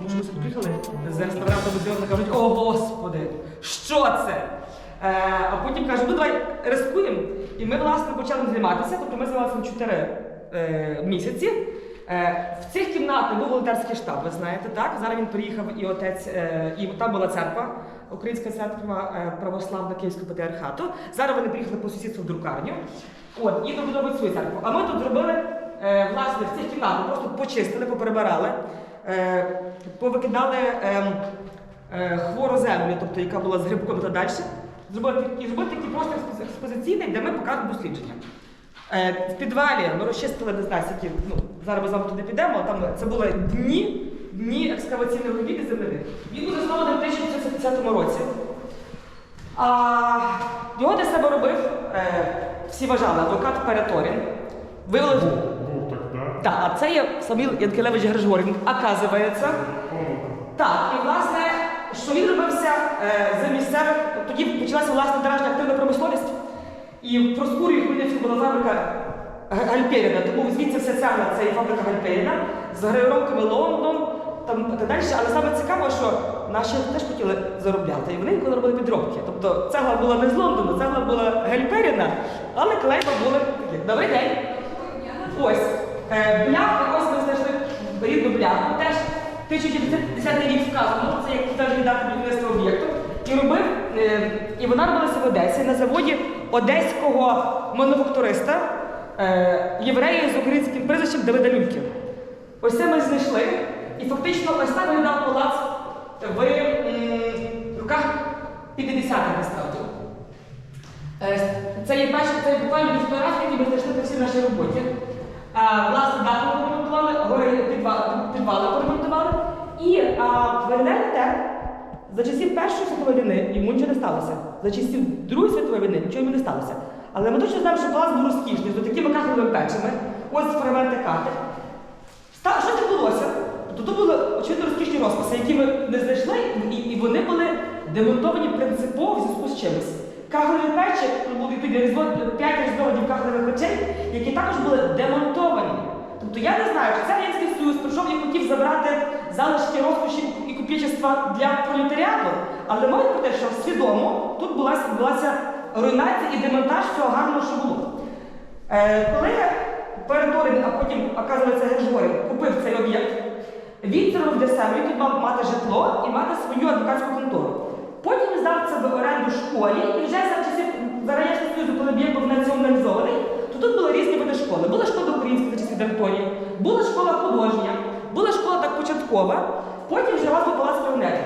Тому що ми тут приїхали з ресторатом і кажуть, о господи, що це? Е, а потім кажуть, ну давай рискуємо. І ми, власне, почали займатися, тобто ми займалися 4 е, місяці. Е, в цих кімнатах був волонтерський штаб, ви знаєте, так? Зараз він приїхав і отець, е, і там була церква, Українська церква е, православна Київського патріархату. Зараз вони приїхали по сусідству в друкарню. От, і добудовують свою церкву. А ми тут зробили, е, власне, в цих кімнатах просто почистили, поперебирали повикидали ем, е, хвору землю, тобто яка була з грибком та далі. Зробили і зробили такий простір експозиційний, де ми показуємо дослідження. Е, в підвалі ми розчистили, не знаю, скільки, ну, зараз ми з вами туди підемо, там це були дні, дні екскаваційних робіт і земляних. Він був заснований в 1950 році. А, його для себе робив, е, всі вважали, адвокат Переторін. Тогда. Так, а це є Саміл Янкелевич Григорін, оказується. Так, і власне, що він робився е, за місцевих, тоді почалася власне дорожня активна промисловість. І в Проскурі Хмельницькому була фабрика Гальперіна, тому звідси вся цегла це є фабрика Гальперіна з гравіровками Лондон там і так далі. Але саме цікаво, що наші теж хотіли заробляти, і вони інколи робили підробки. Тобто цегла була не з Лондону, цегла була Гальперіна, але клейма були. Добрий день. Ось. Бляхи, ось ми знайшли рідну бляху. Теж 1910 рік вказано, це як теж дата будівництва об'єкту. І робив, е, і вона робилася в Одесі на заводі одеського мануфактуриста, е, єврея з українським прізвищем Давида Люльки. Ось це ми знайшли. І фактично ось так виглядав палац в руках 50-х насправді. Е, Це є перші, це буквально фотографії, які ми знайшли по всій нашій роботі. А, власне, дах ми поремонтували, підвали, поремонтували. І а, виглядає те, за часів Першої світової війни йому нічого не сталося. За часів Другої світової війни нічого йому не сталося. Але ми точно знаємо, що палац був розкішний, з такими каховими печами, ось фрагменти. Ста- Що відбулося? Тобто то були очевидно розкішні розписи, які ми не знайшли, і, і вони були демонтовані принципово в зв'язку з чимось. Печі, тут були відповідно різно- п'ять різновидів кахових печей, які також були демонтовані. Тобто я не знаю, чи це Радянський Союз прийшов і хотів забрати залишки розкоші і купічества для пролетаріату, але мовить про те, що свідомо тут була, відбулася руйнація і демонтаж цього гарного, що було. Е, коли Переторин, а потім, оказується, Григорій купив цей об'єкт, він це робив для себе, він тут мав мати житло і мати свою адвокатську контору. Потім здав це в оренду школі, і вже за часів Радянського Союзу, коли об'єкт був націоналізований, то тут були різні види школи. Була школа українська за часів директорії, була школа художня, була школа так початкова, потім вже був палац піонерів.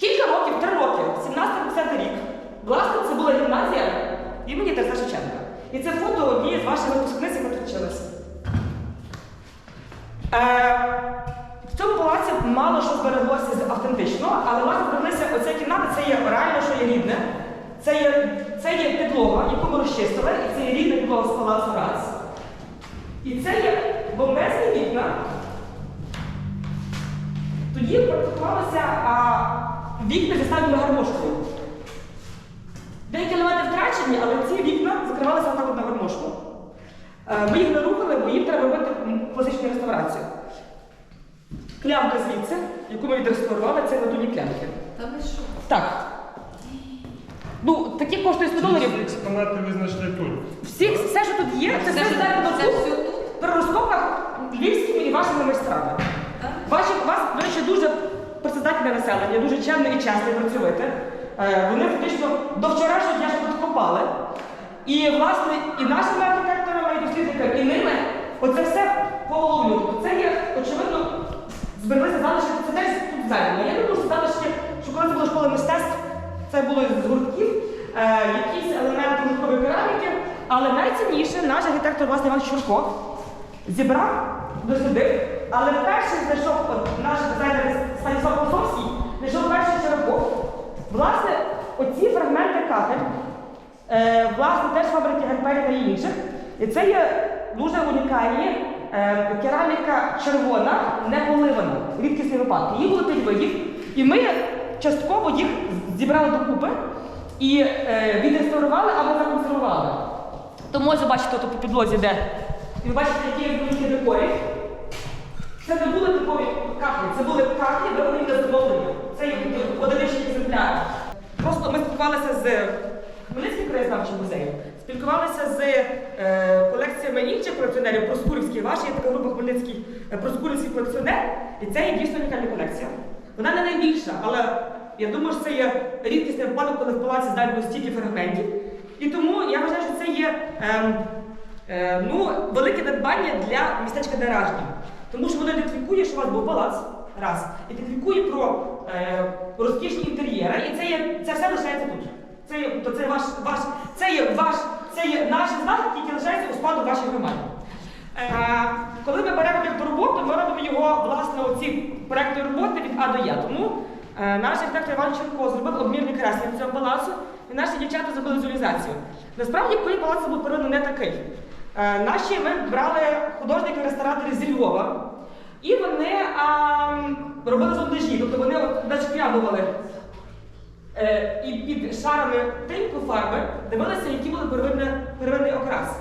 Кілька років, три роки, 17-50 рік, власне, це була гімназія імені Тараса Шевченка. І це фото однієї з ваших випускниць, яка тут вчилася. Е, мало що збереглося з автентичного, але власне збереглися оця кімната, це є реально, що є рідне. Це є, це є підлога, яку ми розчистили, і це є рідна підлога з палацу раз. І це є бомбезні вікна. Тоді практикувалося а, вікна зі ставленою гармошкою. Деякі елементи втрачені, але ці вікна закривалися отак от на гармошку. Е, Ми їх не рухали, бо їм треба робити класичну реставрацію. Клямка звідси, яку ми відреставрували, це натурні клямки. Та ви що? Так. Ну, такі коштують 100 доларів. Ці експонати ви знайшли тут. Всі, все, що тут є, це все ж знайдено це тут, все тут? при розкопках львівськими і вашими майстрами. Ваші, у вас, до речі, дуже працездатне населення, дуже чемне і чесне і працьовите. Е, вони фактично до вчорашнього дня ще тут копали. І, власне, і нашими архітекторами, і дослідниками, і ними оце все поволовлено. Тобто це є, очевидно, збереглися залишки, це теж тут зайдено. Я думаю, що залишки, що коли це була школа мистецтв, це було з гуртків, е, якісь елементи гурткової кераміки, але найцінніше наш архітектор власне Іван Щурко зібрав, дослідив, але перший знайшов наш дизайнер Станіслав Косовський, знайшов перший черепок. Власне, оці фрагменти кафель, е, власне, теж фабрики Герпері та інших. І це є дуже унікальні е, кераміка червона, не поливана, рідкісні випадки. Їх було п'ять видів, і ми частково їх зібрали докупи і е, відреставрували або законсервували. Тому ось ви тут по підлозі, де і ви бачите, які великі декорі. Це не були типові каплі, це були каплі, де вони не. Це є одиничні екземпляри. Просто ми спілкувалися з Хмельницьким краєзнавчим музеєм, спілкувалися з е, колекціями інших колекціонерів Проскурівських. Ваша є така група Хмельницький е, Проскурівський колекціонер, і це є дійсно унікальна колекція. Вона не найбільша, але я думаю, що це є рідкісний випадок, коли в палаці знайдено стільки фрагментів. І тому я вважаю, що це є ем, е, ну, велике надбання для містечка Деражні. Тому що воно ідентифікує, що у вас був палац, раз, ідентифікує про е, розкішні інтер'єри, і це, є, це все лишається тут. Це, то це, ваш, ваш, це є ваш, це є наші знахідки, які лишаються у спаду вашої громади. Е, коли ми беремо об'єкт до роботи, ми робимо його, власне, оці проекти роботи від А до Я. Тому е, наш архітектор Іван Черко зробив обмірні креслення цього палацу, і наші дівчата зробили візуалізацію. Насправді, коли палац був первинно не такий. Е, наші ми брали художників-ресторатори зі Львова, і вони а, робили зондажі, тобто вони от, нашкрябували е, і під шарами тиньку фарби дивилися, які були первинний, окрас.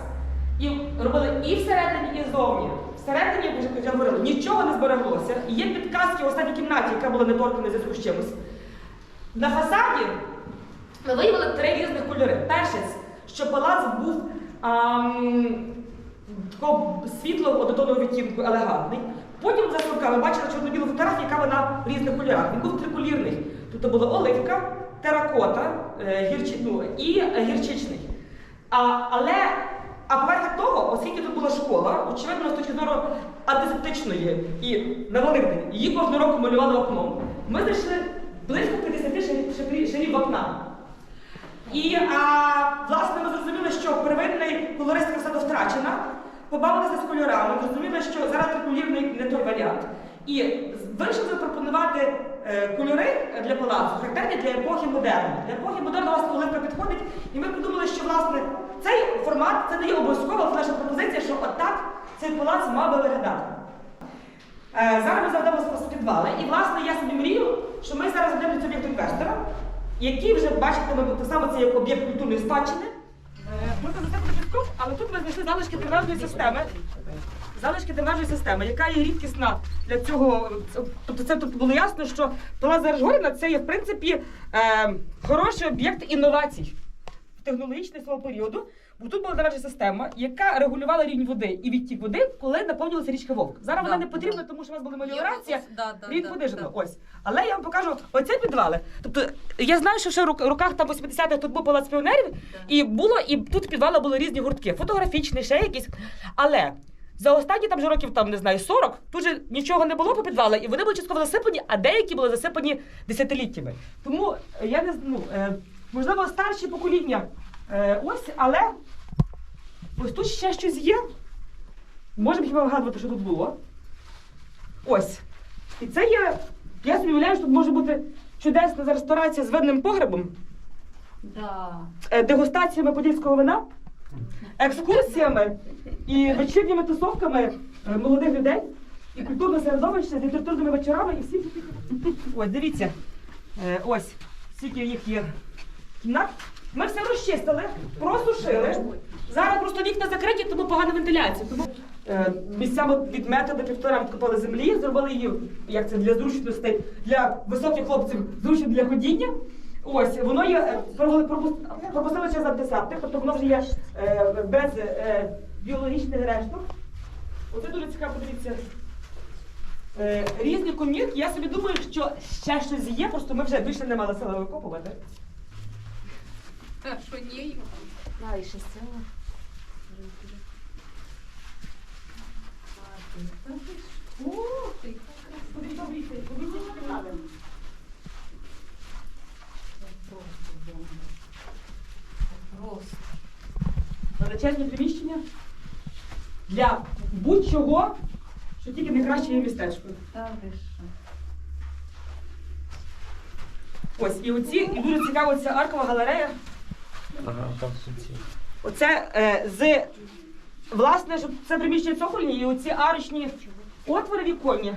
І робили і всередині, і ззовні. Всередині, як я говорила, нічого не збереглося. Є підказки в останній кімнаті, яка була недоторкана в зв'язку з чимось. На фасаді ми виявили три різних кольори. Перше, що палац був ам, такого світлого однотонного відтінку, елегантний. Потім за ми бачили чорно-білу фотографію, яка вона в різних кольорах. Він був триколірний. Тобто була оливка, теракота е, гірчи, ну, і гірчичний. А, але а того, оскільки тут була школа, очевидно, з точки зору антисептичної і на її кожного року малювали окном. Ми знайшли близько 50 шарів- вапна. І а, власне ми зрозуміли, що первинний колористика саду втрачена, побавилися з кольорами, зрозуміли, що зараз триколірний не той варіант. І вирішили запропонувати е, кольори для палацу, характерні для епохи модерну. Для епохи модерну власне оливка підходить, і ми подумали, що власне цей формат це не є обов'язково, це наша пропозиція, що отак цей палац мав би виглядати. Е, Зараз ми заведемо з підвали. І власне я собі мрію, що ми зараз цей об'єкт інвестора, який вже бачите, ми так само це як об'єкт культурної спадщини. Ми там несемо підкоп, але тут ми знайшли залишки дренажної системи. Залишки дренажної системи, яка є рідкісна для цього. Тобто це тут було ясно, що Палац Заржгорина це є в принципі е, хороший об'єкт інновацій в технологічний свого періоду. Бо тут була нарадча система, яка регулювала рівень води і відтік води, коли наповнювалася річка Вовк. Зараз вона не потрібна, да. тому що у вас була меліорація. Да, да, Він да, понижено. да. Ось. Але я вам покажу оці підвали. Тобто я знаю, що ще в рук- руках там 80-х тут був палац піонерів, і було, і тут підвали були різні гуртки, фотографічні, ще якісь. Але за останні там вже років, там не знаю, 40, тут же нічого не було по підвалах, і вони були частково засипані, а деякі були засипані десятиліттями. Тому е, я не ну, е, можливо, старші покоління. Е, ось, але ось тут ще щось є. Можемо хіба вгадувати, що тут було. Ось. І це є. Я собі уявляю, що тут може бути чудесна ресторація з винним погребом, Да. дегустаціями подільського вина, екскурсіями і вечірніми тусовками е, молодих людей, і культурне середовище з літературними вечорами, і всі. Ось, дивіться. Е, Ось, скільки їх є кімнат. Ми все розчистили, просушили. Зараз просто вікна закриті, тому погана вентиляція. Тому е, місцями від метра до півтора відкопали землі, зробили її, як це для зручностей, для високих хлопців зручно для ходіння. Ось воно є е, пропустили через антисептик, тобто воно вже є е, без е, біологічних решток. Оце дуже цікаво, подивіться. Е, різні комірки. Я собі думаю, що ще щось є, просто ми вже більше не мали сили викопувати. А що ні? А, і ще сила. О, подивіться, подивіться, подивіться, що Просто. Величезні приміщення для будь-чого, що тільки не краще є містечко. Та ви що? Ось, і оці, і дуже цікава ця аркова галерея. Ага, там кінці. Оце е, з власне, щоб це приміщення цокольні, і оці арочні отвори віконні.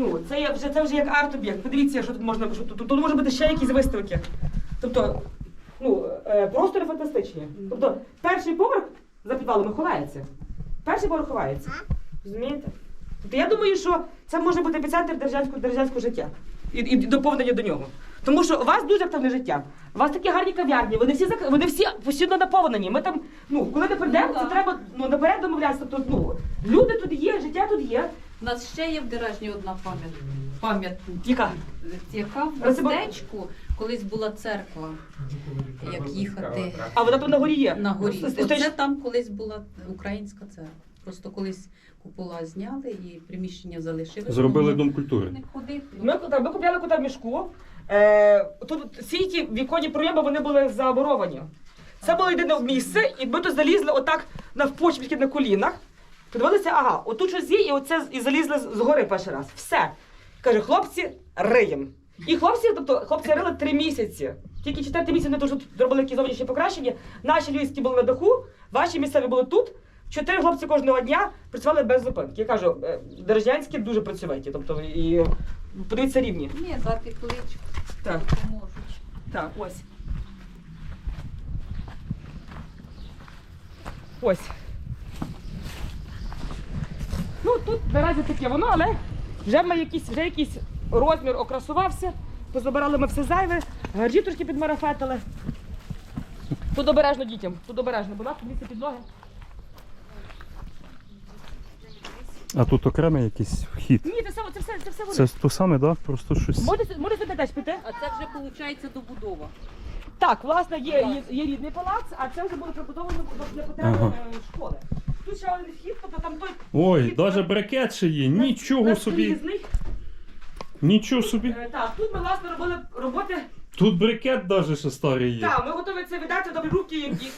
Ну, це вже це вже як арт-об'єкт. Подивіться, що тут можна, що тут, тут може бути ще якісь виставки. Тобто, ну, е, простори фантастичні. Тобто, перший поверх за підвалами ховається. Перший поверх ховається. Розумієте? Тобто я думаю, що це може бути епіцентр державського, державського життя і, і доповнення до нього. Тому що у вас дуже активне життя. У вас такі гарні кав'ярні, вони всі зак- вони всі постійно наповнені. Ми там, ну коли ми прийдемо, це треба ну наперед домовлятися. Тобто, ну люди тут є, життя тут є. У нас ще є в Деражні одна пам'ятка. Пам'ятка. Яка? Яка в містечку колись була церква, як їхати А вона тут на горі є. на горі. Оце там колись була українська церква. Просто колись купола зняли і приміщення залишили. Зробили дом культури. Не ходити. Ми, так, ми купляли в мішку. Е, тут всі ті віконні пройоми вони були заборовані. Це було єдине місце, і ми тут залізли отак навпочіпки на колінах. Подивилися, ага, отут щось є, і оце і залізли згори перший раз. Все. Каже, хлопці, риєм. І хлопці, тобто хлопці рили три місяці. Тільки четвертий місяць вони тут зробили якісь зовнішні покращення. Наші львівські були на даху, ваші місцеві були тут. Чотири хлопці кожного дня працювали без зупинки. Я кажу, е, дуже працьовиті. Тобто, і подивіться рівні. Ні, дати кличку, Так, поможуть. так, ось. Ось. Ну, тут наразі таке воно, але вже ми якийсь, вже якийсь розмір окрасувався. Позабирали ми все зайве, гаржі трошки підмарафетили. Тут обережно дітям, тут обережно, бо тут місце підлоги. А тут окремий якийсь вхід. Ні, це все, це все, це все вони. Це то саме, так? Да? Просто щось. Можете, можете сюди теж піти? А це вже виходить добудова. Так, власне, є, є, є рідний палац, а це вже було прибудовано для потреб Ага. е, школи. Тут ще один вхід, тобто там той Ой, вхід, навіть брикет ще є. Нічого собі. Нічого собі. Е, Так, тут ми власне робили роботи. Тут брикет навіть ще старий є. Так, ми готові це віддати добрі руки і, і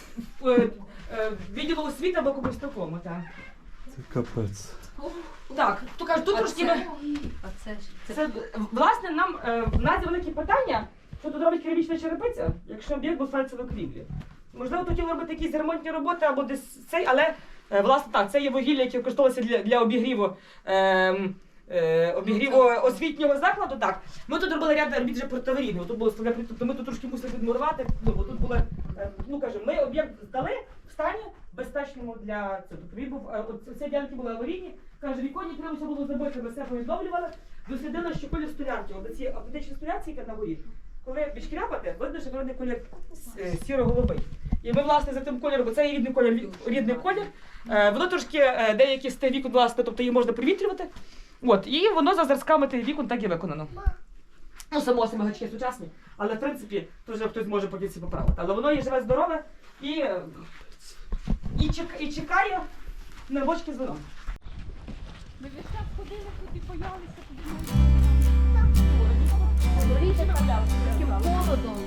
е, е, відділу освіти або комусь такому. Так, Це капець. так то кажуть, тут трошки ми. а це, ж- це, Це власне нам е, в нас є велике питання, що тут робить керамічна черепиця, якщо об'єкт був до крівлі. Можливо, хотіли робити якісь ремонтні роботи або десь цей, але власне так, це є вугілля, яке використовується для, для обігріву. ем, Е, обігріву освітнього закладу, так. Ми тут робили ряд робіт вже протиаварійного. Тут було тобто ми тут трошки мусили підмурувати. Ну, бо тут були, е, ну кажемо, ми об'єкт здали в стані безпечному для цього. Тобто він був, е, от ці ділянки були аварійні. Каже, віконні треба було забити, ми все повідомлювали. Дослідили, що колір столярки, от ці автентичні столярці, яка на горі, коли відшкрябати, видно, що вони колір е, сіро-голубий. І ми, власне, за тим кольором, бо це є рідний колір, рідний колір. Е, воно трошки е, деякі з тих вікон, власне, тобто її можна привітрювати. От, і воно за зразками тих вікон так і виконано. Ну, само собі гачки сучасні, але в принципі, то вже хтось може потім поправити. Але воно є живе здорове і, е, і, чек, і чекає на бочки з вином. Ми весь час ходили тут боялися. Таким Таким холодом.